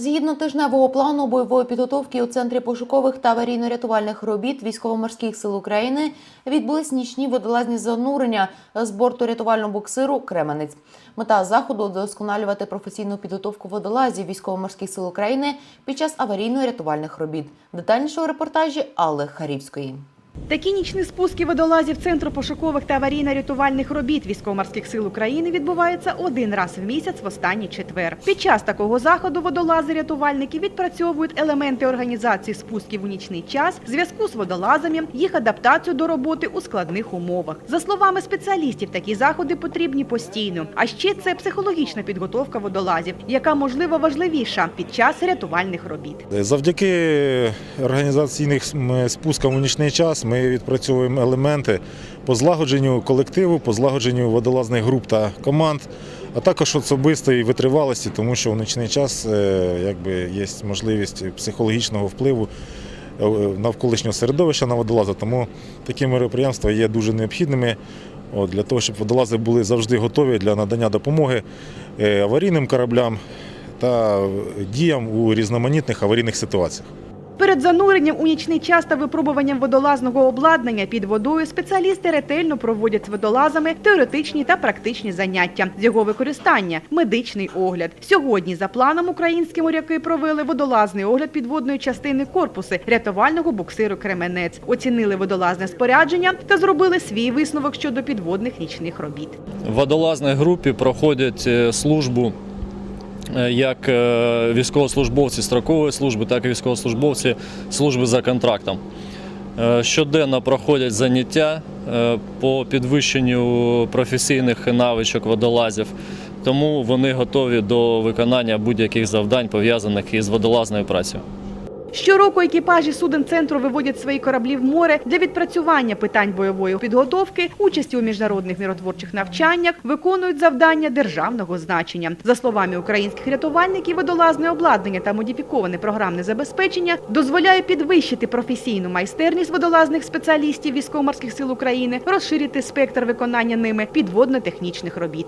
Згідно тижневого плану бойової підготовки у центрі пошукових та аварійно-рятувальних робіт військово-морських сил України відбулись нічні водолазні занурення з борту рятувального буксиру Кременець. Мета заходу вдосконалювати професійну підготовку водолазів військово-морських сил України під час аварійно-рятувальних робіт. Детальніше у репортажі Алли Харівської. Такі нічні спуски водолазів Центру пошукових та аварійно-рятувальних робіт військово-морських сил України відбуваються один раз в місяць в останній четвер. Під час такого заходу водолази-рятувальники відпрацьовують елементи організації спусків у нічний час, зв'язку з водолазами, їх адаптацію до роботи у складних умовах. За словами спеціалістів, такі заходи потрібні постійно. А ще це психологічна підготовка водолазів, яка можливо важливіша під час рятувальних робіт. Завдяки організаційних спускам у нічний час ми відпрацьовуємо елементи по злагодженню колективу, по злагодженню водолазних груп та команд, а також особистої витривалості, тому що в нічний час е, якби, є можливість психологічного впливу е, навколишнього середовища на водолаза. Тому такі мероприємства є дуже необхідними от, для того, щоб водолази були завжди готові для надання допомоги е, аварійним кораблям та діям у різноманітних аварійних ситуаціях. Перед зануренням у нічний час та випробуванням водолазного обладнання під водою спеціалісти ретельно проводять з водолазами теоретичні та практичні заняття з його використання, медичний огляд. Сьогодні за планом українські моряки провели водолазний огляд підводної частини корпусу рятувального буксиру Кременець, оцінили водолазне спорядження та зробили свій висновок щодо підводних нічних робіт. В водолазній групі проходять е, службу як е, військовослужбовці строкової служби, так і військовослужбовці служби за контрактом. Е, Щоденно проходять заняття е, по підвищенню професійних навичок водолазів, тому вони готові до виконання будь-яких завдань, пов'язаних із водолазною працею. Щороку екіпажі суден центру виводять свої кораблі в море для відпрацювання питань бойової підготовки, участі у міжнародних миротворчих навчаннях, виконують завдання державного значення. За словами українських рятувальників, водолазне обладнання та модифіковане програмне забезпечення дозволяє підвищити професійну майстерність водолазних спеціалістів військово-морських сил України, розширити спектр виконання ними підводно-технічних робіт.